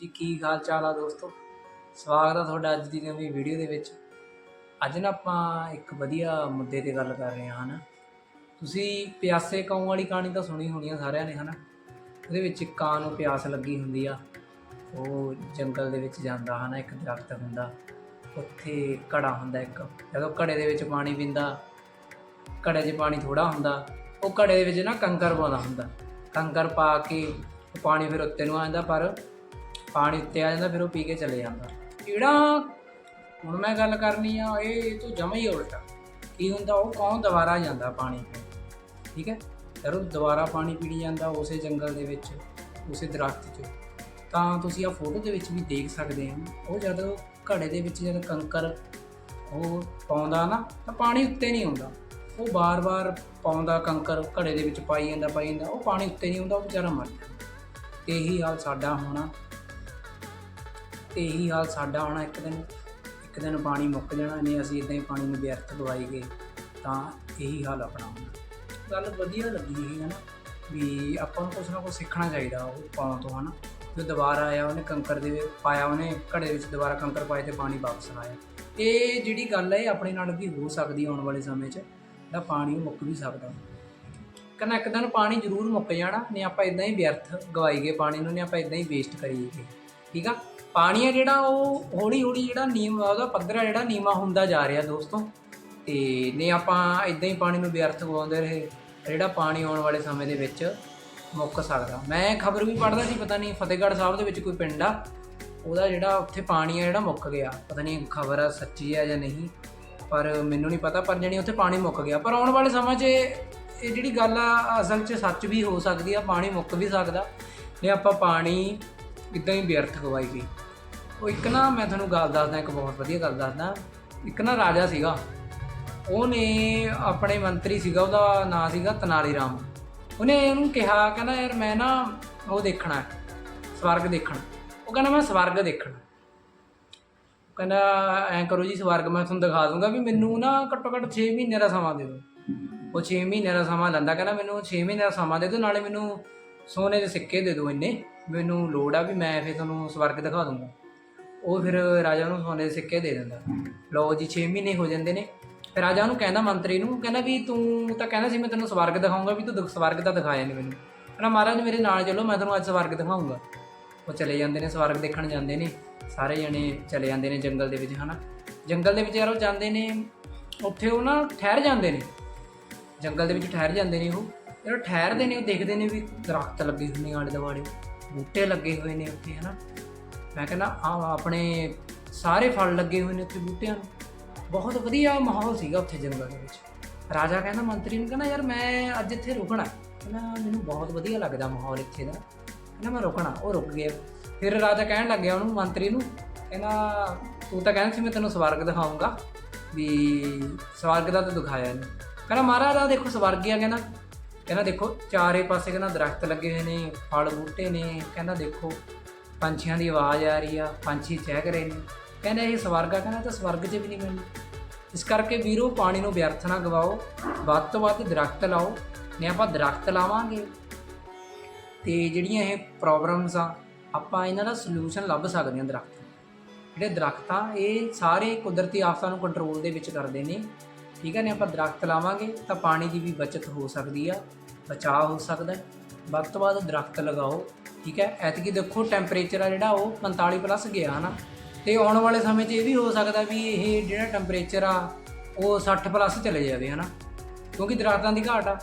ਜੀ, ਕੀ ਹਾਲ ਚਾਲ ਆ ਦੋਸਤੋ? ਸਵਾਗਤ ਆ ਤੁਹਾਡਾ ਅੱਜ ਦੀ ਨਵੀਂ ਵੀਡੀਓ ਦੇ ਵਿੱਚ। ਅੱਜ ਨਾ ਆਪਾਂ ਇੱਕ ਵਧੀਆ ਮੁੱਦੇ ਤੇ ਗੱਲ ਕਰ ਰਹੇ ਹਾਂ, ਹਨਾ? ਤੁਸੀਂ ਪਿਆਸੇ ਕਾਉਂ ਵਾਲੀ ਕਹਾਣੀ ਤਾਂ ਸੁਣੀ ਹੋਣੀ ਆ ਸਾਰਿਆਂ ਨੇ, ਹਨਾ? ਉਹਦੇ ਵਿੱਚ ਕਾਂ ਨੂੰ ਪਿਆਸ ਲੱਗੀ ਹੁੰਦੀ ਆ। ਉਹ ਜੰਗਲ ਦੇ ਵਿੱਚ ਜਾਂਦਾ, ਹਨਾ? ਇੱਕ ਦਰਖਤ ਹੁੰਦਾ। ਉੱਥੇ ਘੜਾ ਹੁੰਦਾ ਇੱਕ। ਜਦੋਂ ਘੜੇ ਦੇ ਵਿੱਚ ਪਾਣੀ ਪੀਂਦਾ, ਘੜੇ 'ਚ ਪਾਣੀ ਥੋੜਾ ਹੁੰਦਾ, ਉਹ ਘੜੇ ਦੇ ਵਿੱਚ ਨਾ ਕੰਕਰ ਪਾਉਂਦਾ ਹੁੰਦਾ। ਕੰਕਰ ਪਾ ਕੇ ਉਹ ਪਾਣੀ ਫਿਰ ਉੱਤੇ ਨੂੰ ਆ ਜਾਂਦਾ, ਪਰ ਪਾਣੀ ਉੱਤੇ ਆ ਜਾਂਦਾ, ਫਿਰ ਉਹ ਪੀ ਕੇ ਚਲੇ ਜਾਂਦਾ। ਜਿਹੜਾ ਹੁਣ ਮੈਂ ਗੱਲ ਕਰਨੀ ਆ, ਇਹ ਇਹ ਤੋਂ ਜਮਾ ਹੀ ਉਲਟਾ ਕੀ ਹੁੰਦਾ, ਉਹ ਕੌਣ ਦੁਬਾਰਾ ਜਾਂਦਾ ਪਾਣੀ ਪੀਣ? ਠੀਕ ਹੈ? ਫਿਰ ਉਹ ਦੁਬਾਰਾ ਪਾਣੀ ਪੀਣੀ ਜਾਂਦਾ ਉਸੇ ਜੰਗਲ ਦੇ ਵਿੱਚ, ਉਸੇ ਦਰਖਤ 'ਚ। ਤਾਂ ਤੁਸੀਂ ਆ ਫੋਟੋ ਦੇ ਵਿੱਚ ਵੀ ਦੇਖ ਸਕਦੇ ਹੋ। ਉਹ ਜਦੋਂ ਘੜੇ ਦੇ ਵਿੱਚ ਜਦ ਕੰਕਰ ਉਹ ਪਾਉਂਦਾ ਨਾ, ਤਾਂ ਪਾਣੀ ਉੱਤੇ ਨਹੀਂ ਆਉਂਦਾ। ਉਹ ਬਾਰ-ਬਾਰ ਪਾਉਂਦਾ ਕੰਕਰ, ਘੜੇ ਦੇ ਵਿੱਚ ਪਾਈ ਜਾਂਦਾ ਪਾਈ ਜਾਂਦਾ। ਉਹ ਪਾਣੀ ਉੱਤੇ ਨਹੀਂ ਆਉਂਦਾ, ਉਹ ਵਿਚਾਰਾ ਮਰ ਜਾਂਦਾ। ਇਹੀ ਹਾਲ ਸਾਡਾ ਹੋਣਾ। ਤੇ ਇਹੀ ਹਾਲ ਸਾਡਾ ਹੋਣਾ ਇੱਕ ਦਿਨ। ਇੱਕ ਦਿਨ ਪਾਣੀ ਮੁੱਕ ਜਾਣਾ ਨਹੀਂ ਅਸੀਂ ਇਦਾਂ ਹੀ ਪਾਣੀ ਨੂੰ ਵਿਅਰਥ ਗਵਾਈ ਗਏ, ਤਾਂ ਇਹੀ ਹਾਲ ਆਪਣਾ ਹੋਣਾ। ਗੱਲ ਵਧੀਆ ਲੱਗੀ ਇਹ ਹੈ ਨਾ ਵੀ ਆਪਾਂ ਨੂੰ ਕੁਛ ਨਾ ਕੁਛ ਸਿੱਖਣਾ ਚਾਹੀਦਾ ਉਹ ਪਾਉਣ ਤੋਂ, ਹਨਾ। ਜੋ ਦੁਬਾਰਾ ਆਇਆ, ਉਹਨੇ ਕੰਕਰ ਦੇ ਪਾਇਆ, ਉਹਨੇ ਘੜੇ ਵਿੱਚ ਦੁਬਾਰਾ ਕੰਕਰ ਪਾਏ ਤੇ ਪਾਣੀ ਵਾਪਸ ਲਾਇਆ। ਇਹ ਜਿਹੜੀ ਗੱਲ ਹੈ, ਇਹ ਆਪਣੇ ਨਾਲ ਵੀ ਹੋ ਸਕਦੀ ਆਉਣ ਵਾਲੇ ਸਮੇਂ 'ਚ, ਤਾਂ ਪਾਣੀ ਮੁੱਕ ਵੀ ਸਕਦਾ। ਕਹਿੰਦਾ ਇੱਕ ਦਿਨ ਪਾਣੀ ਜ਼ਰੂਰ ਮੁੱਕ ਜਾਣਾ, ਨਹੀਂ ਆਪਾਂ ਇਦਾਂ ਹੀ ਵਿਅਰਥ ਗਵਾਈਏ ਪਾਣੀ ਨੂੰ, ਨਹੀਂ ਆਪਾਂ ਇਦਾਂ ਹੀ ਵੇਸਟ ਕਰੀਏ ਠੀਕ ਆ? ਪਾਣੀ ਆ ਜਿਹੜਾ ਉਹ ਹੌਲੀ ਹੌਲੀ ਜਿਹੜਾ ਨੀਮ ਉਹਦਾ ਪੱਧਰ ਹੈ ਜਿਹੜਾ ਨੀਵਾ ਹੁੰਦਾ ਜਾ ਰਿਹਾ ਦੋਸਤੋ। ਤੇ ਨੇ ਆਪਾਂ ਇਦਾਂ ਹੀ ਪਾਣੀ ਨੂੰ ਵਿਅਰਥ ਗਵਾਉਂਦੇ ਰਹੇ, ਜਿਹੜਾ ਪਾਣੀ ਆਉਣ ਵਾਲੇ ਸਮੇਂ ਦੇ ਵਿੱਚ ਮੁੱਕ ਸਕਦਾ। ਮੈਂ ਖਬਰ ਵੀ ਪੜ੍ਹਦਾ ਸੀ, ਪਤਾ ਨਹੀਂ ਫਤਿਹਗੜ੍ਹ ਸਾਹਿਬ ਦੇ ਵਿੱਚ ਕੋਈ ਪਿੰਡ ਆ, ਉਹਦਾ ਜਿਹੜਾ ਉੱਥੇ ਪਾਣੀ ਆ ਜਿਹੜਾ ਮੁੱਕ ਗਿਆ। ਪਤਾ ਨਹੀਂ ਖਬਰ ਆ, ਸੱਚੀ ਆ ਜਾਂ ਨਹੀਂ, ਪਰ ਮੈਨੂੰ ਨਹੀਂ ਪਤਾ, ਪਰ ਜਿਹੜੀ ਉੱਥੇ ਪਾਣੀ ਮੁੱਕ ਗਿਆ। ਪਰ ਆਉਣ ਵਾਲੇ ਸਮੇਂ 'ਚ ਇਹ ਜਿਹੜੀ ਗੱਲ ਆ, ਅਸਲ 'ਚ ਸੱਚ ਵੀ ਹੋ ਸਕਦੀ ਆ, ਪਾਣੀ ਮੁੱਕ ਵੀ ਸਕਦਾ। ਜੇ ਆਪਾਂ ਪਾਣੀ ਇਦਾਂ ਹੀ ਵਿਅਰਥ ਗਵਾਈ ਗਈ ਉਹ ਇੱਕ ਨਾ ਮੈਂ ਤੁਹਾਨੂੰ ਗੱਲ ਦੱਸਦਾ ਇੱਕ ਬਹੁਤ ਵਧੀਆ ਗੱਲ ਦੱਸਦਾ। ਇੱਕ ਨਾ ਰਾਜਾ ਸੀਗਾ। ਉਹਨੇ ਆਪਣੇ ਮੰਤਰੀ ਸੀਗਾ ਉਹਦਾ ਨਾਂ ਸੀਗਾ ਤਨਾਲੀ ਰਾਮ ਉਹਨੇ ਉਹਨੂੰ ਕਿਹਾ ਕਹਿੰਦਾ ਯਾਰ ਮੈਂ ਨਾ ਉਹ ਦੇਖਣਾ ਹੈ, ਸਵਰਗ ਦੇਖਣਾ। ਉਹ ਕਹਿੰਦਾ ਮੈਂ ਸਵਰਗ ਦੇਖਣਾ। ਕਹਿੰਦਾ ਐਂ ਕਰੋ ਜੀ ਸਵਰਗ ਮੈਂ ਤੁਹਾਨੂੰ ਦਿਖਾ ਦੂੰਗਾ ਵੀ ਮੈਨੂੰ ਨਾ ਘੱਟੋ ਘੱਟ 6 ਮਹੀਨੇ ਦਾ ਸਮਾਂ ਦੇ ਦਿਓ। ਉਹ 6 ਮਹੀਨੇ ਦਾ ਸਮਾਂ ਲੈਂਦਾ ਕਹਿੰਦਾ ਮੈਨੂੰ 6 ਮਹੀਨੇ ਦਾ ਸਮਾਂ ਦੇ ਦਿਓ ਨਾਲੇ ਮੈਨੂੰ ਸੋਨੇ ਦੇ ਸਿੱਕੇ ਦੇ ਦਿਓ ਇੰਨੇ। ਮੈਨੂੰ ਲੋੜ ਆ ਵੀ ਮੈਂ ਫਿਰ ਤੁਹਾਨੂੰ ਸਵਰਗ ਦਿਖਾ ਦੂੰਗਾ ਉਹ ਫਿਰ ਰਾਜਾ ਨੂੰ ਸੋਨੇ ਦੇ ਸਿੱਕੇ ਦੇ ਦਿੰਦਾ। ਲਓ ਜੀ 6 ਮਹੀਨੇ ਹੋ ਜਾਂਦੇ ਨੇ। ਰਾਜਾ ਉਹਨੂੰ ਕਹਿੰਦਾ ਮੰਤਰੀ ਨੂੰ, ਕਹਿੰਦਾ ਵੀ ਤੂੰ ਤਾਂ ਕਹਿੰਦਾ ਸੀ, ਮੈਂ ਤੈਨੂੰ ਸਵਰਗ ਦਿਖਾਉਂਗਾ ਵੀ ਤੂੰ ਸਵਰਗ ਤਾਂ ਦਿਖਾਇਆ ਨਹੀਂ ਮੈਨੂੰ। ਕਹਿੰਦਾ, ਮਹਾਰਾਜ ਮੇਰੇ ਨਾਲ ਚੱਲੋ, ਮੈਂ ਤੁਹਾਨੂੰ ਅੱਜ ਸਵਰਗ ਦਿਖਾਉਂਗਾ। ਉਹ ਚਲੇ ਜਾਂਦੇ ਨੇ, ਸਵਰਗ ਦੇਖਣ ਜਾਂਦੇ ਨੇ। ਸਾਰੇ ਜਣੇ ਚਲੇ ਜਾਂਦੇ ਨੇ ਜੰਗਲ ਦੇ ਵਿੱਚ, ਹਨਾ। ਜੰਗਲ ਦੇ ਵਿੱਚ ਯਾਰ ਉਹ ਜਾਂਦੇ ਨੇ, ਉੱਥੇ ਉਹ ਨਾ ਠਹਿਰ ਜਾਂਦੇ ਨੇ। ਜੰਗਲ ਦੇ ਵਿੱਚ ਠਹਿਰ ਜਾਂਦੇ ਨੇ ਉਹ। ਯਾਰ ਠਹਿਰਦੇ ਨੇ, ਉਹ ਦੇਖਦੇ ਨੇ ਵੀ ਦਰਖਤ ਲੱਗੇ ਹੋਏ ਨੇ ਆਲੇ ਦੁਆਲੇ ਬੂਟੇ ਲੱਗੇ ਹੋਏ ਨੇ ਉੱਥੇ, ਹਨਾ। ਮੈਂ ਕਹਿੰਦਾ ਆ ਆਪਣੇ ਸਾਰੇ ਫਲ ਲੱਗੇ ਹੋਏ ਨੇ ਉੱਥੇ ਬੂਟਿਆਂ ਨੂੰ। ਬਹੁਤ ਵਧੀਆ ਮਾਹੌਲ ਸੀਗਾ ਉੱਥੇ ਜੰਗਲ ਦੇ ਵਿੱਚ। ਰਾਜਾ ਕਹਿੰਦਾ, ਮੰਤਰੀ ਨੂੰ ਕਹਿੰਦਾ, ਯਾਰ ਮੈਂ ਅੱਜ ਇੱਥੇ ਰੁਕਣਾ ਕਹਿੰਦਾ, ਮੈਨੂੰ ਬਹੁਤ ਵਧੀਆ ਲੱਗਦਾ ਮਾਹੌਲ ਇੱਥੇ ਦਾ। ਕਹਿੰਦਾ, ਮੈਂ ਰੁਕਣਾ, ਉਹ ਰੁਕ ਗਿਆ। ਫਿਰ ਰਾਜਾ ਕਹਿਣ ਲੱਗਿਆ ਉਹਨੂੰ, ਮੰਤਰੀ ਨੂੰ, ਕਹਿੰਦਾ, ਤੂੰ ਤਾਂ ਕਹਿੰਦਾ ਸੀ, ਮੈਂ ਤੈਨੂੰ ਸਵਰਗ ਦਿਖਾਉਂਗਾ, ਵੀ ਸਵਰਗ ਦਾ ਤਾਂ ਦਿਖਾਇਆ ਨਹੀਂ ਕਹਿੰਦਾ, ਮਹਾਰਾਜ ਆ ਦੇਖੋ ਸਵਰਗ ਆ ਕਹਿੰਦਾ। ਕਹਿੰਦਾ, ਦੇਖੋ, ਚਾਰੇ ਪਾਸੇ ਕਹਿੰਦਾ ਦਰਖਤ ਲੱਗੇ ਹੋਏ ਨੇ, ਫਲ ਬੂਟੇ ਨੇ, ਕਹਿੰਦਾ, ਦੇਖੋ। ਪੰਛੀਆਂ ਦੀ ਆਵਾਜ਼ ਆ ਰਹੀ ਆ, ਪੰਛੀ ਚਹਿਕ ਰਹੇ ਨੇ। ਕਹਿੰਦਾ ਇਹ ਸਵਰਗ ਆ, ਕਹਿੰਦਾ ਤਾਂ ਸਵਰਗ 'ਚ ਵੀ ਨਹੀਂ ਮਿਲਣੀ। ਇਸ ਕਰਕੇ ਵੀਰੋ, ਪਾਣੀ ਨੂੰ ਵਿਅਰਥ ਨਾ ਗਵਾਓ, ਵੱਧ ਤੋਂ ਵੱਧ ਦਰਖਤ ਲਾਓ ਨੇ ਆਪਾਂ ਦਰਖਤ ਲਾਵਾਂਗੇ। ਤੇ ਜਿਹੜੀਆਂ ਇਹ ਪ੍ਰੋਬਲਮਸ ਆ, ਆਪਾਂ ਇਹਨਾਂ ਦਾ ਸੋਲੂਸ਼ਨ ਲੱਭ ਸਕਦੇ ਹਾਂ ਦਰਖਤ ਜਿਹੜੇ ਦਰਖਤ ਆ, ਇਹ ਸਾਰੇ ਕੁਦਰਤੀ ਆਫਤਾਂ ਨੂੰ ਕੰਟਰੋਲ ਦੇ ਵਿੱਚ ਕਰਦੇ ਨੇ। ਠੀਕ ਹੈ ਨੇ ਆਪਾਂ ਦਰਖਤ ਲਾਵਾਂਗੇ, ਤਾਂ ਪਾਣੀ ਦੀ ਵੀ ਬਚਤ ਹੋ ਸਕਦੀ ਆ, ਬਚਾਅ ਹੋ ਸਕਦਾ ਵੱਧ ਤੋਂ ਵੱਧ ਦਰਖਤ ਲਗਾਓ। ਠੀਕ ਹੈ? ਐਤਕੀ ਦੇਖੋ ਟੈਂਪਰੇਚਰ ਆ ਜਿਹੜਾ, ਉਹ 45 ਪਲੱਸ ਗਿਆ ਨਾ। ਤੇ ਆਉਣ ਵਾਲੇ ਸਮੇਂ 'ਚ ਇਹ ਵੀ ਹੋ ਸਕਦਾ ਵੀ ਇਹ ਜਿਹੜਾ ਟੈਂਪਰੇਚਰ ਆ, ਉਹ 60 ਪਲੱਸ ਚਲੇ ਜਾਵੇ, ਹਨਾ? ਕਿਉਂਕਿ ਦਰਖਤਾਂ ਦੀ ਘਾਟ ਆ।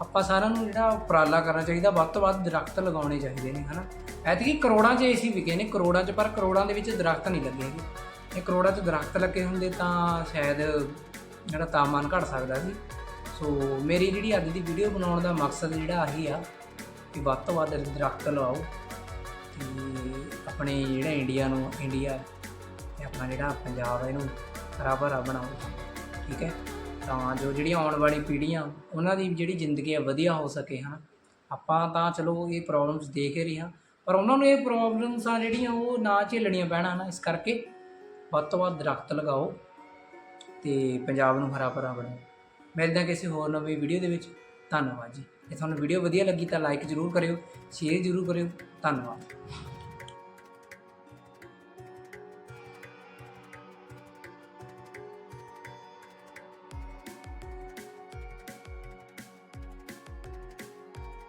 ਆਪਾਂ ਸਾਰਿਆਂ ਨੂੰ ਜਿਹੜਾ ਉਪਰਾਲਾ ਕਰਨਾ ਚਾਹੀਦਾ, ਵੱਧ ਤੋਂ ਵੱਧ ਦਰਖਤ ਲਗਾਉਣੇ ਚਾਹੀਦੇ ਨੇ, ਹਨਾ? ਐਤਕੀ ਕਰੋੜਾਂ 'ਚ ਏਸੀ ਵਿਕੇ ਨੇ, ਕਰੋੜਾਂ 'ਚ, ਪਰ ਕਰੋੜਾਂ ਦੇ ਵਿੱਚ ਦਰਖਤ ਨਹੀਂ ਲੱਗੇ ਹੈਗੇ। ਇਹ ਕਰੋੜਾਂ 'ਚ ਦਰਖਤ ਲੱਗੇ ਹੁੰਦੇ ਤਾਂ ਸ਼ਾਇਦ ਜਿਹੜਾ ਤਾਪਮਾਨ ਘਟ ਸਕਦਾ ਸੀ। ਸੋ ਮੇਰੀ ਜਿਹੜੀ ਅੱਜ ਦੀ ਵੀਡੀਓ ਬਣਾਉਣ ਦਾ ਮਕਸਦ ਜਿਹੜਾ ਆਹੀ ਆ ਕਿ ਵੱਧ ਤੋਂ ਵੱਧ ਦਰਖਤ ਲਾਓ ਤੇ ਆਪਣੇ ਜਿਹੜਾ ਇੰਡੀਆ ਨੂੰ ਇੰਡੀਆ ਤੇ ਆਪਣਾ ਜਿਹੜਾ ਪੰਜਾਬ ਹੈ ਇਹਨੂੰ ਹਰਾ ਭਰਾ ਬਣਾਓ। ਠੀਕ ਹੈ? ਤਾਂ ਜੋ ਜਿਹੜੀਆਂ ਆਉਣ ਵਾਲੀ ਪੀੜ੍ਹੀਆਂ, ਉਹਨਾਂ ਦੀ ਜਿਹੜੀ ਜ਼ਿੰਦਗੀ ਆ ਵਧੀਆ ਹੋ ਸਕੇ ਹਾਂ ਆਪਾਂ ਤਾਂ ਚਲੋ ਇਹ ਪ੍ਰੋਬਲਮਸ ਦੇਖ ਹੀ ਹਾਂ, ਪਰ ਉਹਨਾਂ ਨੂੰ ਇਹ ਪ੍ਰੋਬਲਮਸ ਆ ਜਿਹੜੀਆਂ ਉਹ ਨਾ ਝੇਲਣੀਆਂ ਪੈਣਾ ਨਾ ਇਸ ਕਰਕੇ ਵੱਧ ਤੋਂ ਵੱਧ ਦਰਖਤ ਲਗਾਓ ਤੇ ਪੰਜਾਬ ਨੂੰ ਹਰਾ ਭਰਾ ਬਣਾਓ। ਮਿਲਦੇ ਹਾਂ ਕਿਸੇ ਹੋਰ ਨਵੀਂ ਵੀਡੀਓ ਦੇ ਵਿੱਚ। ਧੰਨਵਾਦ ਜੀ। ਜੇ ਤੁਹਾਨੂੰ ਵੀਡੀਓ ਵਧੀਆ ਲੱਗੀ ਤਾਂ ਲਾਈਕ ਜ਼ਰੂਰ ਕਰਿਓ ਸ਼ੇਅਰ ਜ਼ਰੂਰ ਕਰਿਓ। ਧੰਨਵਾਦ।